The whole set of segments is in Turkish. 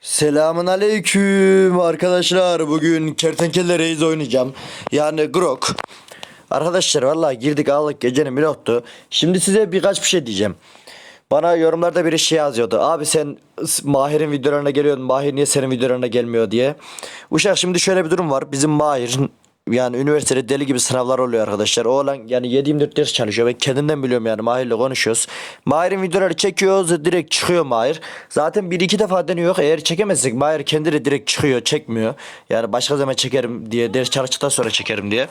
Selamun aleyküm arkadaşlar. Bugün Kertenkele Reis oynayacağım. Yani Grok. Arkadaşlar vallahi girdik aldık gecenin bir noktu. Şimdi size birkaç bir şey diyeceğim. Bana yorumlarda biri şey yazıyordu. Abi sen Mahir'in videolarına geliyordun. Mahir niye senin videolarına gelmiyor diye. Uşak şimdi şöyle bir durum var. Bizim Mahir yani üniversitede deli gibi sınavlar oluyor arkadaşlar. O olan yani 7-24 ders çalışıyor. Ben kendimden biliyorum yani Mahir'le konuşuyoruz. Mahir'in videoları çekiyoruz direkt çıkıyor Mahir. Zaten bir iki defa deniyor. Eğer çekemezsek Mahir kendi de direkt çıkıyor çekmiyor. Yani başka zaman çekerim diye ders çalıştıktan sonra çekerim diye.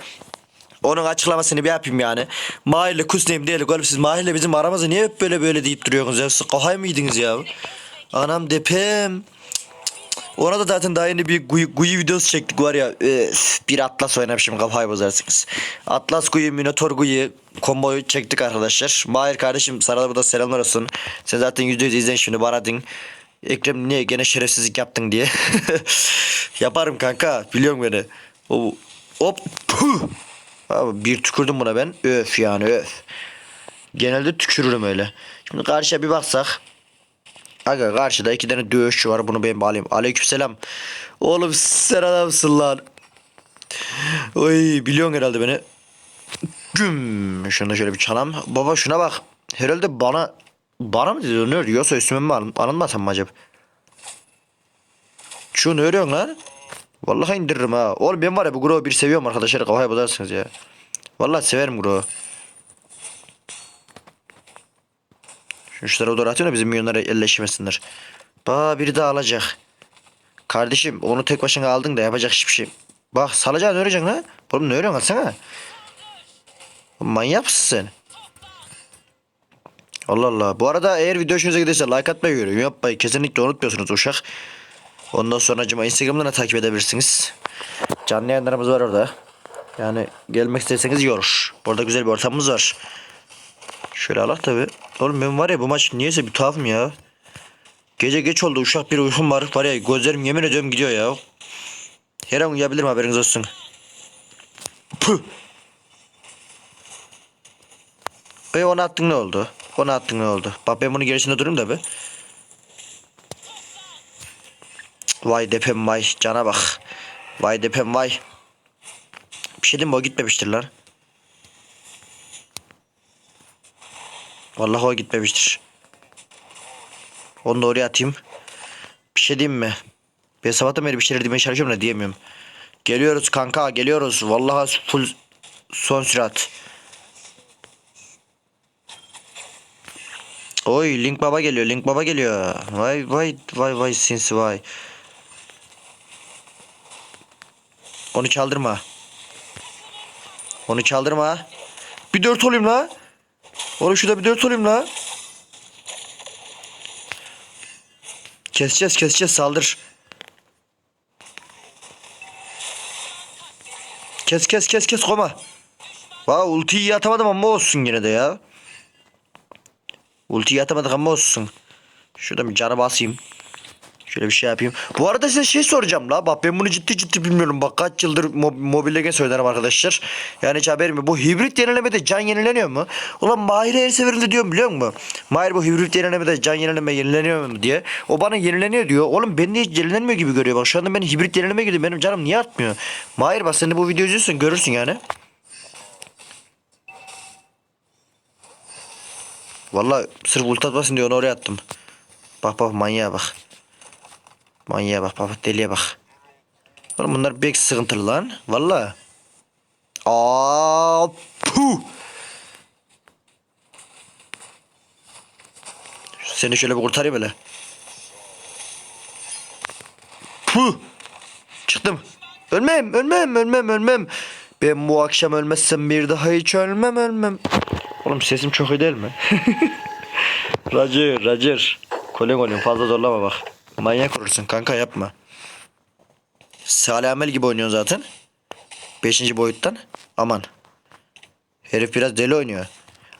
Onun açıklamasını bir yapayım yani. Mahir'le kusneyim değil. Oğlum siz Mahir'le bizim aramızı niye hep böyle böyle deyip duruyorsunuz ya? Siz kafayı mı yediniz ya? Anam depem. Ona da zaten daha yeni bir guyu, guyu videosu çektik var ya. Öf, bir Atlas oynamışım kafayı bozarsınız. Atlas guyu, Minotaur guyu komboyu çektik arkadaşlar. Mahir kardeşim sana da burada selamlar olsun. Sen zaten %100 izlen şimdi bana din. Ekrem niye gene şerefsizlik yaptın diye. Yaparım kanka biliyorum beni. O, hop puh. Abi bir tükürdüm buna ben. Öf yani öf. Genelde tükürürüm öyle. Şimdi karşıya bir baksak. Aga karşıda iki tane dövüşçü var bunu ben bağlayayım. Aleykümselam. Oğlum sen adamsın lan. Oy biliyorsun herhalde beni. Güm. Şunu şöyle bir çalam. Baba şuna bak. Herhalde bana bana mı dönüyor yoksa üstüme mi anın, anılmasam mı acaba? Şu ne örüyorsun lan? Vallahi indiririm ha. Oğlum ben var ya bu Grove'u bir seviyorum arkadaşlar. Kafaya bozarsınız ya. Vallahi severim Grove'u. 3 tarafa doğru atıyor da bizim milyonlara elleşmesinler. Ba biri daha alacak. Kardeşim onu tek başına aldın da yapacak hiçbir şey. Bak salacaksın öğreneceksin ha. Oğlum ne öğreniyorsun atsana. Manyak mısın sen? Allah Allah. Bu arada eğer video hoşunuza giderse like atmayı, yorum yapmayı kesinlikle unutmuyorsunuz uşak. Ondan sonra acaba Instagram'dan da takip edebilirsiniz. Canlı yayınlarımız var orada. Yani gelmek isterseniz iyi olur. Orada güzel bir ortamımız var. Şöyle Allah tabi. Oğlum ben var ya bu maç niyeyse bir tuhafım ya. Gece geç oldu uşak bir uykum var. Var ya gözlerim yemin ediyorum gidiyor ya. Her an uyuyabilirim haberiniz olsun. Püh. E onu attın ne oldu? Onu attın ne oldu? Bak ben bunun gerisinde durayım da be. Vay depem vay cana bak. Vay depem vay. Bir şey diyeyim mi o gitmemiştir lan. Vallahi o gitmemiştir. Onu da oraya atayım. Bir şey diyeyim mi? Ben sabahtan beri bir şeyler demeye çalışıyorum da diyemiyorum. Geliyoruz kanka geliyoruz. Vallahi full son sürat. Oy Link Baba geliyor Link Baba geliyor. Vay vay vay vay sinsi vay. Onu çaldırma. Onu çaldırma. Bir dört olayım la. Oğlum şurada bir dört olayım la. Keseceğiz keseceğiz saldır. Kes kes kes kes koma. Vay ultiyi atamadım ama olsun yine de ya. Ultiyi atamadık ama olsun. Şurada bir canı basayım. Şöyle bir şey yapayım. Bu arada size şey soracağım la. Bak ben bunu ciddi ciddi bilmiyorum. Bak kaç yıldır mob Mobile Legends oynarım arkadaşlar. Yani hiç haberim yok. Bu hibrit yenilemede can yenileniyor mu? Ulan Mahir'e her seferinde diyorum biliyor musun? Mahir bu hibrit yenilemede can yenileme yenileniyor mu diye. O bana yenileniyor diyor. Oğlum ben de hiç yenilenmiyor gibi görüyor. Bak şu anda ben hibrit yenileme gidiyorum. Benim canım niye artmıyor? Mahir bak sen de bu videoyu izliyorsun görürsün yani. Vallahi sırf ulti atmasın diye onu oraya attım. Bak bak manyağa bak. Manyağa bak bak deliye bak. Oğlum bunlar pek sıkıntılı lan. Vallahi. Aa, puh. Seni şöyle bir kurtarayım hele. Puh. Çıktım. Ölmem, ölmem, ölmem, ölmem. Ben bu akşam ölmezsem bir daha hiç ölmem, ölmem. Oğlum sesim çok iyi değil mi? Roger, Roger. Kolin kolin fazla zorlama bak. Manyak olursun kanka yapma. Salih Amel gibi oynuyorsun zaten. Beşinci boyuttan. Aman. Herif biraz deli oynuyor.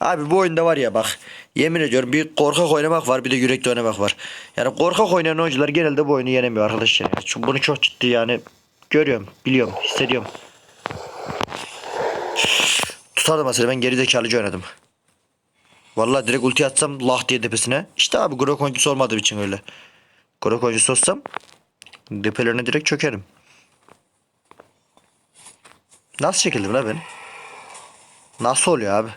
Abi bu oyunda var ya bak. Yemin ediyorum bir korkak oynamak var bir de yürekli oynamak var. Yani korkak oynayan oyuncular genelde bu oyunu yenemiyor arkadaşlar. Çünkü bunu çok ciddi yani görüyorum, biliyorum, hissediyorum. Tutardım mesela ben geri zekalıcı oynadım. Vallahi direkt ulti atsam lah diye tepesine. İşte abi Grok oyuncusu olmadığım için öyle. Grok oyuncusu olsam depelerine direkt çökerim. Nasıl çekildim la ben? Nasıl oluyor abi?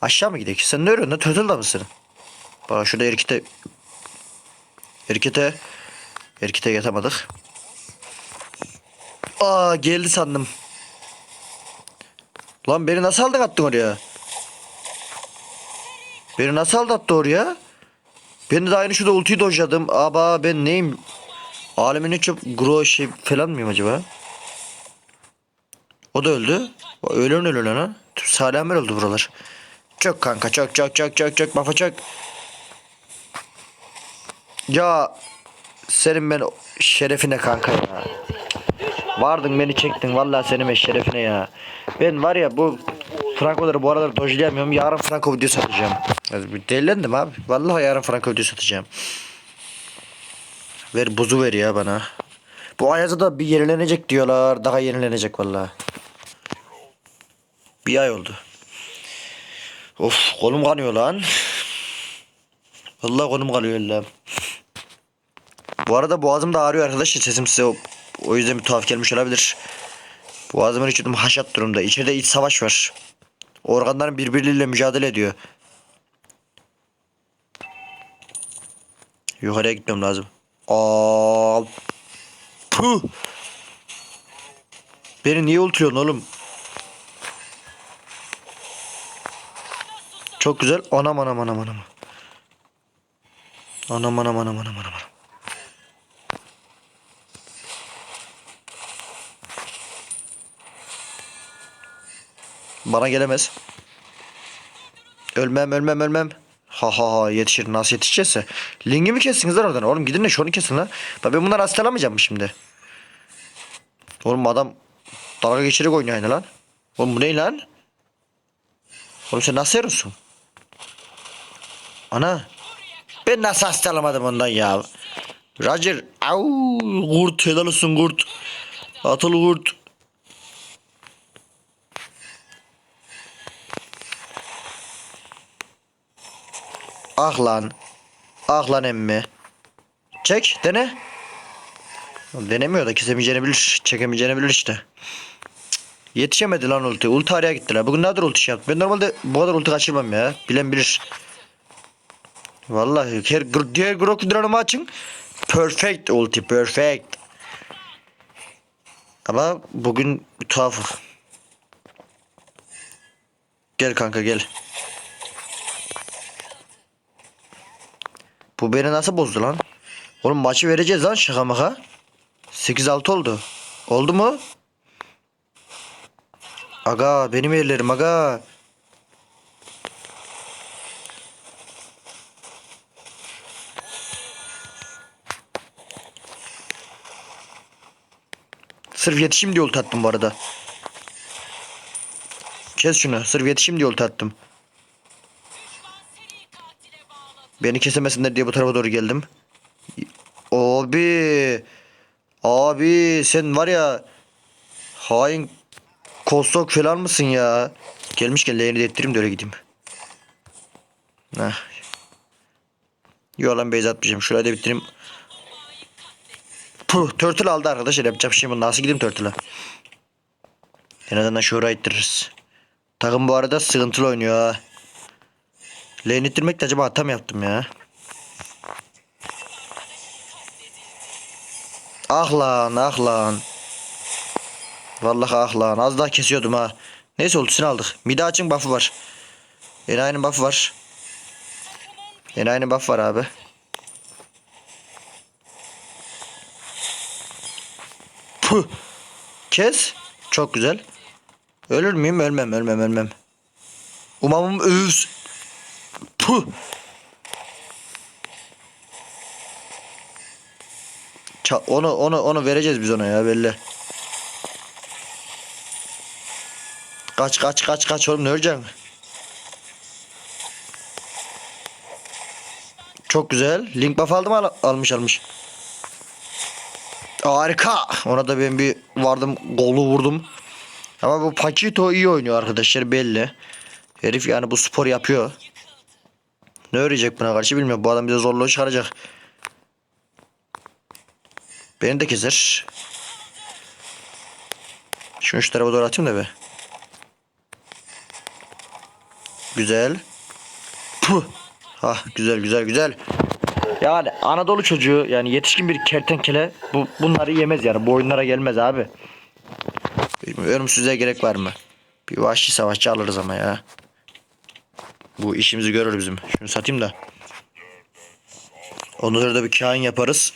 Aşağı mı ki? Sen ne örüyorsun? lan? Turtle da mısın? Bak şurada erkite erkite erkite yatamadık. Aa geldi sandım. Lan beni nasıl aldın attın oraya? Beni nasıl aldattı oraya? Ben de aynı şurada ultiyi dojladım. Aba ben neyim? Alemin en çok gro şey falan mıyım acaba? O da öldü. Ölen ölen ha. Salamer oldu buralar. Çok kanka çok çok çok çok çok bafa çok. Ya senin ben şerefine kanka ya. Vardın beni çektin vallahi senin ben şerefine ya. Ben var ya bu Frankoları bu aralar dojlayamıyorum. Yarın Franko video satacağım. Delilendim abi. Vallahi yarın Franko video satacağım. Ver buzu ver ya bana. Bu Ayaz'a da bir yenilenecek diyorlar. Daha yenilenecek vallahi. Bir ay oldu. Of kolum kanıyor lan. Vallahi kolum kanıyor lan. Bu arada boğazım da ağrıyor arkadaşlar. Sesim size o, o yüzden bir tuhaf gelmiş olabilir. Boğazımın içi haşat durumda. İçeride iç savaş var. Organların birbirleriyle mücadele ediyor. Yukarıya gitmem lazım. Aa, puh. Beni niye ultuyorsun oğlum? Çok güzel. Anam anam anam anam. Anam anam anam anam anam. Bana gelemez. Ölmem ölmem ölmem. Ha ha ha yetişir nasıl yetişecekse. Lingi mi kestiniz lan oradan? Oğlum gidin de şunu kesin lan. Bak ben bunları hastalamayacağım şimdi? Oğlum adam dalga geçerek oynuyor aynı lan. Oğlum bu ne lan? Oğlum sen nasıl yarıyorsun? Ana. Ben nasıl hastalamadım ondan ya? Roger. Au, kurt helal olsun kurt. Atılı kurt. Ah lan. Ah lan emmi. Çek dene. Denemiyor da kesemeyeceğini bilir. Çekemeyeceğini bilir işte. Yetişemedi lan ulti. Ulti araya gittiler. Bugün ne kadar ulti şey yaptı. Ben normalde bu kadar ulti kaçırmam ya. Bilen bilir. Vallahi her diğer Grok dronemu açın. Perfect ulti. Perfect. Ama bugün tuhaf. Gel kanka gel. Bu beni nasıl bozdu lan? Oğlum maçı vereceğiz lan şaka maka. 8-6 oldu. Oldu mu? Aga benim yerlerim aga. Sırf yetişim diye ulti attım bu arada. Kes şunu. Sırf yetişim diye ulti attım. Beni kesemesinler diye bu tarafa doğru geldim. Abi. Abi sen var ya hain kostok falan mısın ya? Gelmişken leğeni de ettireyim de öyle gideyim. Heh. Yo lan base atmayacağım. Şurayı da bitireyim. Puh, turtle aldı arkadaşlar. Yapacak şey bu. Nasıl gideyim turtle'a? En azından şuraya ittiririz. Takım bu arada sıkıntılı oynuyor ha. Lane ittirmekle acaba hata mı yaptım ya? Ah lan ah lan. Vallahi ah lan az daha kesiyordum ha. Neyse ultisini aldık. Mide açın buff'ı var. Enayi'nin buff'ı var. Enayi'nin buff'ı var abi. Puh. Kes. Çok güzel. Ölür müyüm? Ölmem ölmem ölmem. Umamım öz. Puh. Ça- onu onu onu vereceğiz biz ona ya belli. Kaç kaç kaç kaç oğlum ne öleceksin? Çok güzel. Link buff aldım al almış almış. Harika. Ona da ben bir vardım golu vurdum. Ama bu Paquito iyi oynuyor arkadaşlar belli. Herif yani bu spor yapıyor. Ne öğrenecek buna karşı bilmiyorum. Bu adam bize zorluğu çıkaracak. Beni de keser. Şunu şu tarafa doğru atayım da be. Güzel. Puh. Ah güzel güzel güzel. Yani Anadolu çocuğu yani yetişkin bir kertenkele bu bunları yemez yani. Bu oyunlara gelmez abi. Bilmiyorum size gerek var mı? Bir vahşi savaşçı alırız ama ya. Bu işimizi görür bizim. Şunu satayım da. Ondan sonra da bir kain yaparız.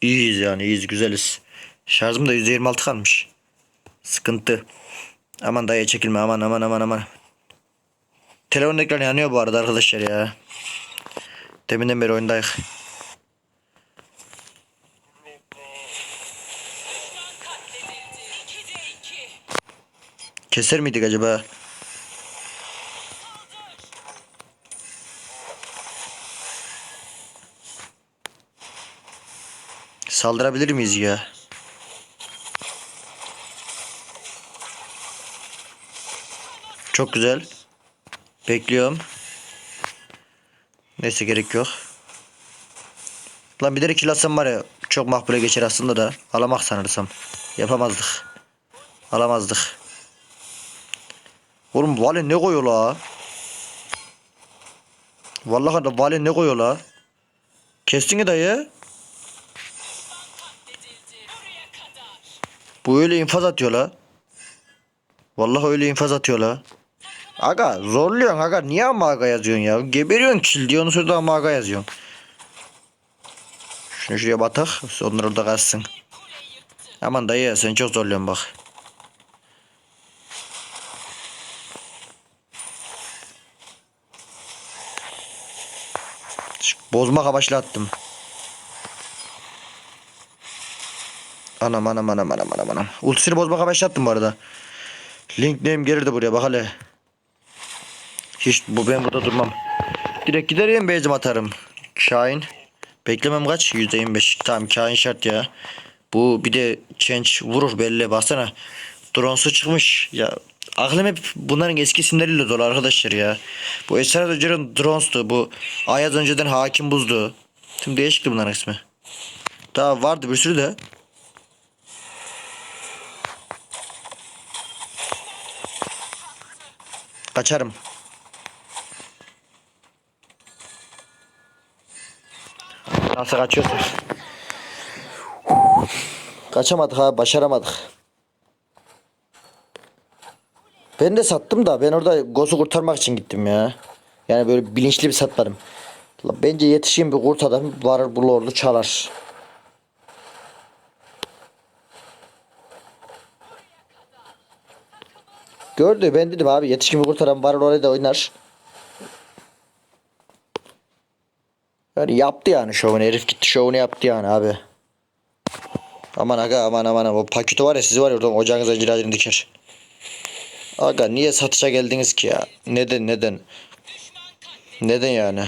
İyiyiz yani iyiyiz güzeliz. Şarjım da %26 kalmış. Sıkıntı. Aman dayı çekilme aman aman aman aman. Telefon ekranı yanıyor bu arada arkadaşlar ya. Deminden beri oyundayız. Keser miydik acaba? Saldırabilir miyiz ya? Çok güzel. Bekliyorum. Neyse gerek yok. Lan bir de kill atsam var ya çok makbule geçer aslında da alamak sanırsam. Yapamazdık. Alamazdık. Oğlum Vale ne koyuyor la? Vallahi da Vale ne koyuyor la? Kestin ya dayı. Bu öyle infaz atıyor la. Vallahi öyle infaz atıyor. Aga zorluyorsun aga. Niye ama aga yazıyorsun ya? Geberiyorsun kill diyor. Onu sonra da ama aga yazıyorsun. Şunu şuraya batak. Onlar orada kalsın. Aman dayı sen çok zorluyorsun bak. Şu Bozmak amaçlı attım. Anam anam anam anam anam anam. Ultisini bozmak amaçlı attım bu arada. Link name gelir buraya bak hele. Hiç bu ben burada durmam. Direkt giderim beyzim atarım. Kain. Beklemem kaç? %25. Tamam kain şart ya. Bu bir de change vurur belli baksana. Drone'su çıkmış. Ya aklım hep bunların eski isimleriyle dolu arkadaşlar ya. Bu Esra Öcer'in drones'tu. Bu Ayaz önceden hakim buzdu. Tüm değişikti bunların ismi. Daha vardı bir sürü de. Kaçarım. Nasıl kaçıyorsun? Kaçamadık ha başaramadık. Ben de sattım da ben orada Goz'u kurtarmak için gittim ya. Yani böyle bilinçli bir satmadım. Bence yetişkin bir kurt adam varır bu lordu çalar. Gördü ben dedim abi yetişkin bir kurt adam varır oraya da oynar. Yani yaptı yani şovunu herif gitti şovunu yaptı yani abi. Aman aga aman aman o paketi var ya sizi var ya oradan ocağınıza cilacını diker. Aga niye satışa geldiniz ki ya? Neden neden? Neden yani?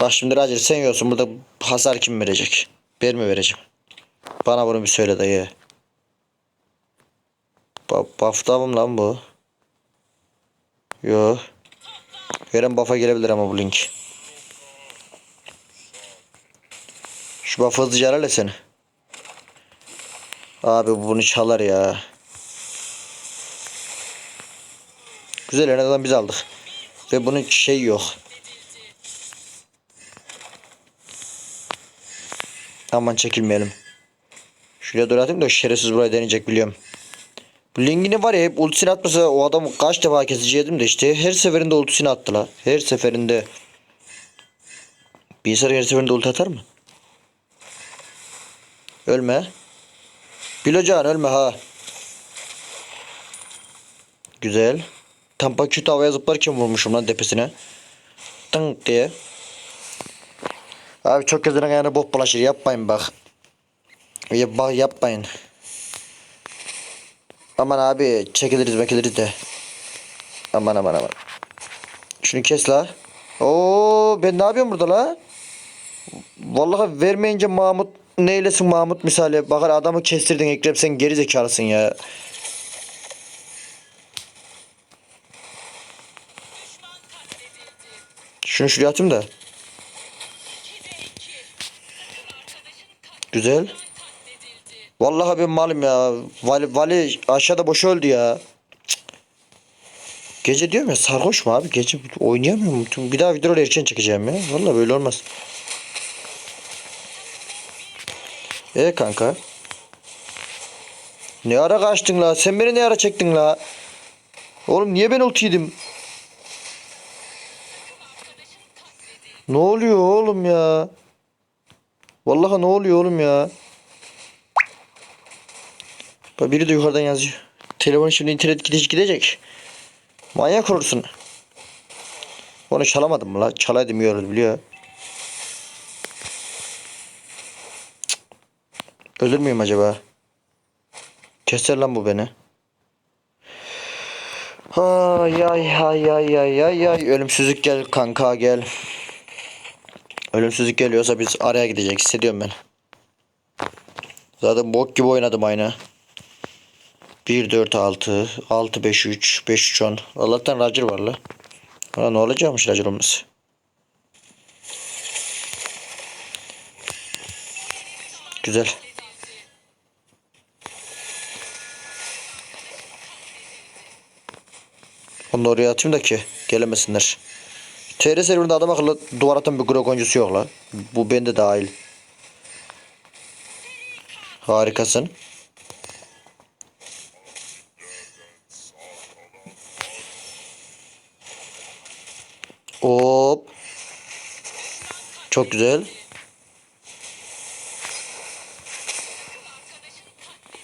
Bak şimdi Roger sen yiyorsun burada hasar kim verecek? Ben mi vereceğim? Bana bunu bir söyle dayı. Buff'ta mı lan bu? Yo. Veren buff'a gelebilir ama bu link. Şu buff'ı hızlıca helal et seni. Abi bu bunu çalar ya. Güzel en azından biz aldık. Ve bunun şey yok. Aman çekilmeyelim. Şuraya dur atayım da şerefsiz burayı deneyecek biliyorum. Bu linkini var ya hep ultisini atmasa o adam kaç defa keseceğim de işte her seferinde ultisini attı la. Her seferinde. İnsan her seferinde ulti atar mı? Ölme. Bilocan ölme ha. Güzel. Tam paketi havaya zıplarken vurmuşum lan tepesine. Tınk diye. Abi çok gözüne yani bok bulaşır yapmayın bak. Yap, bak yapmayın. Aman abi çekiliriz mekiliriz de. Aman aman aman. Şunu kes la. Oo ben ne yapıyorum burada la? Vallahi vermeyince Mahmut neylesin Mahmut misali. Bakar adamı kestirdin Ekrem sen geri zekalısın ya. Şunu şuraya atayım da. Güzel. Vallahi ben malım ya. Vali, vali aşağıda boş öldü ya. Gece diyorum ya sarhoş mu abi? Gece oynayamıyorum. Bir daha videoları erken çekeceğim ya. Vallahi böyle olmaz. E kanka. Ne ara kaçtın la? Sen beni ne ara çektin la? Oğlum niye ben ulti yedim? Ne oluyor oğlum ya? Vallahi ne oluyor oğlum ya? Bak biri de yukarıdan yazıyor. Telefon şimdi internet gidecek gidecek. Manyak olursun. Onu çalamadım mı la? Çalaydım yiyoruz biliyor. Ölür müyüm acaba? Keser lan bu beni. Ay ay ay ay ay ay ay ölümsüzlük gel kanka gel. Ölümsüzlük geliyorsa biz araya gidecek hissediyorum ben. Zaten bok gibi oynadım aynı. 1 4 6 6 5 3 5 3 10. Allah'tan Roger var la. Ha, ne olacakmış Roger olması. Güzel. Onu oraya atayım da ki gelemesinler. TR serverinde adam akıllı duvar atan bir grok oyuncusu yok la. Bu bende dahil. Harikasın. Hop. Çok güzel.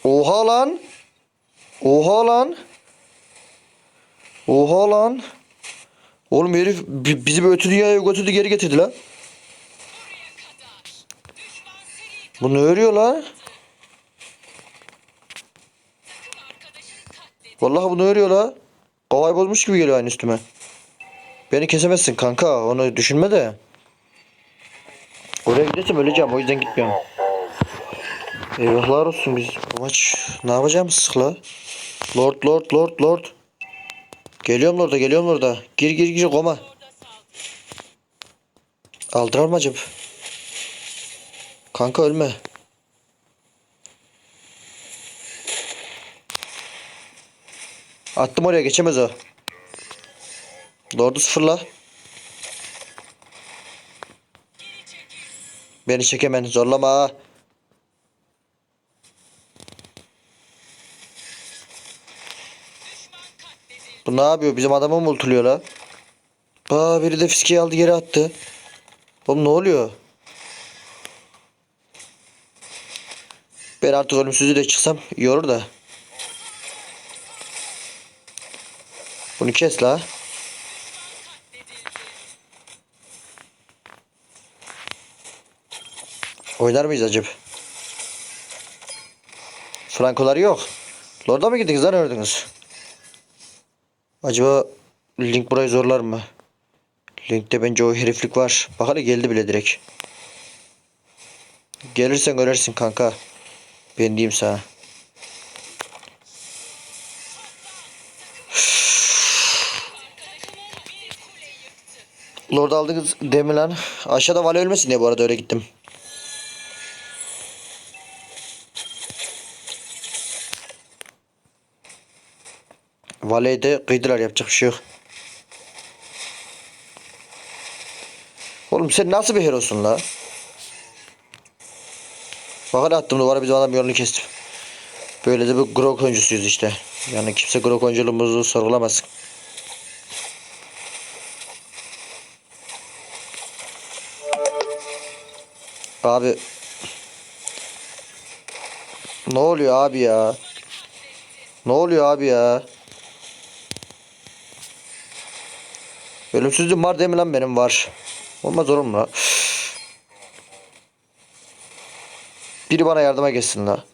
Oha lan. Oha lan. Oha lan. Oğlum herif bi- bizi bir ötü dünyaya götürdü geri getirdi lan. Bu ne örüyor lan? Vallahi bunu örüyor la. Kavay bozmuş gibi geliyor aynı üstüme. Beni kesemezsin kanka. Onu düşünme de. Oraya gidersem öleceğim. O yüzden gitmiyorum. Eyvahlar olsun biz. Bu maç ne yapacağımız sıkla. Lord lord lord lord. Geliyorum orada geliyorum orada. Gir gir gir koma. Aldırar mı acaba? Kanka ölme. Attım oraya geçemez o. Lord'u sıfırla. Beni çekemen zorlama. Bu ne yapıyor? Bizim adamı mı ultuluyor la? Aa biri de fiskeyi aldı geri attı. Oğlum ne oluyor? Ben artık ölümsüzlüğe çıksam iyi olur da. Bunu kes la. Oynar mıyız acaba? Frankolar yok. Lord'a mı gittiniz lan ördünüz? Acaba Link burayı zorlar mı? Link'te bence o heriflik var. Bak hele geldi bile direkt. Gelirsen ölersin kanka. Ben diyeyim sana. Lord aldınız demi lan. Aşağıda vale ölmesin diye bu arada öyle gittim. Valeyi de kıydılar yapacak bir şey yok. Oğlum sen nasıl bir herosun la? Bak hadi attım duvara bizim adam yolunu kestim. Böyle de bir grok oyuncusuyuz işte. Yani kimse grok oyunculuğumuzu sorgulamaz. Abi. Ne oluyor abi ya? Ne oluyor abi ya? Ölümsüzlüğüm var değil mi lan benim? Var. Olmaz olur mu la? Biri bana yardıma gelsin la.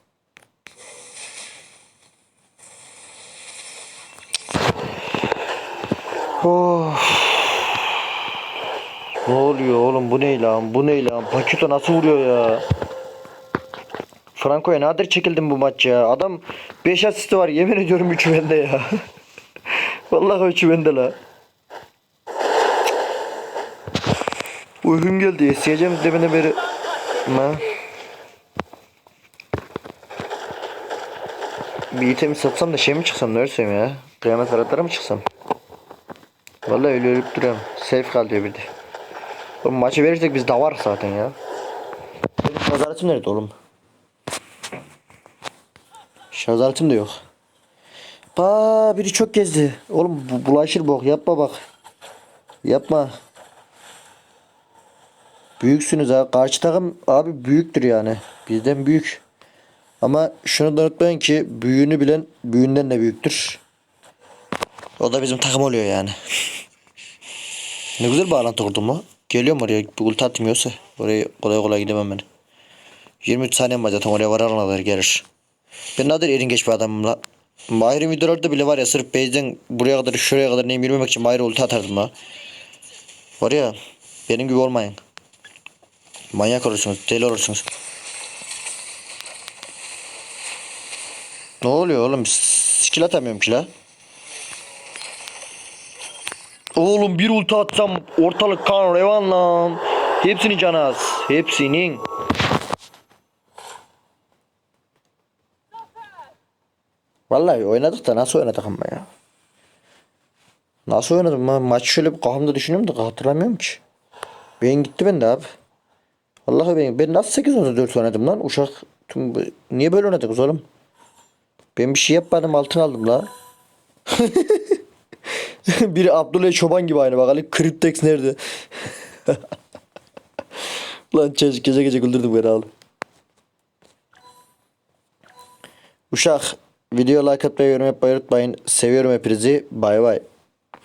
Oh. Ne oluyor oğlum? Bu ne lan? Bu ne lan? Pakito nasıl vuruyor ya? Franco'ya nadir çekildim bu maç ya. Adam 5 asisti var. Yemin ediyorum 3'ü bende ya. Vallahi 3'ü bende la Uykum geldi. Esiyeceğim demene beri. Ma. Bir itemi satsam da şey mi çıksam ne örsem ya. Kıyamet aratlara mı çıksam? Vallahi öyle ölüp duruyorum. Safe kal diyor bir de. Oğlum maçı verirsek biz davar zaten ya. Benim şazaratım nerede oğlum? Şazaratım da yok. Ba biri çok gezdi. Oğlum bulaşır bok yapma bak. Yapma. Büyüksünüz ha. Karşı takım abi büyüktür yani. Bizden büyük. Ama şunu da unutmayın ki büyüğünü bilen büyüğünden de büyüktür. O da bizim takım oluyor yani. ne güzel bağlantı kurdum mu? Geliyorum oraya bir ulti atmıyorsa. Oraya kolay kolay gidemem ben. 23 saniyem var zaten oraya varana kadar gelir. Ben nadir erin geç bir adamım la. Mahir'in videolarda bile var ya sırf base'den buraya kadar şuraya kadar neyim yürümemek için Mahir'e ulti atardım la. Var ya benim gibi olmayın. Manyak olursunuz, deli olursunuz. Ne oluyor oğlum? Skill atamıyorum ki la. Oğlum bir ulti atsam ortalık kan revan lan. Hepsini canaz. Hepsinin. Vallahi oynadık da nasıl oynadık ama ya. Nasıl oynadım ben maçı şöyle bir kafamda düşünüyorum da hatırlamıyorum ki. Beyin gitti bende abi. Vallahi ben, ben nasıl 8 4 oynadım lan uşak. Tüm, niye böyle oynadık oğlum? Ben bir şey yapmadım altın aldım la. Biri Abdullah Çoban gibi aynı bakalım. Cryptex nerede? Lan çocuk gece gece güldürdüm beni oğlum. Uşak video like atmayı yorum yapmayı unutmayın. Seviyorum hepinizi. Bay bay.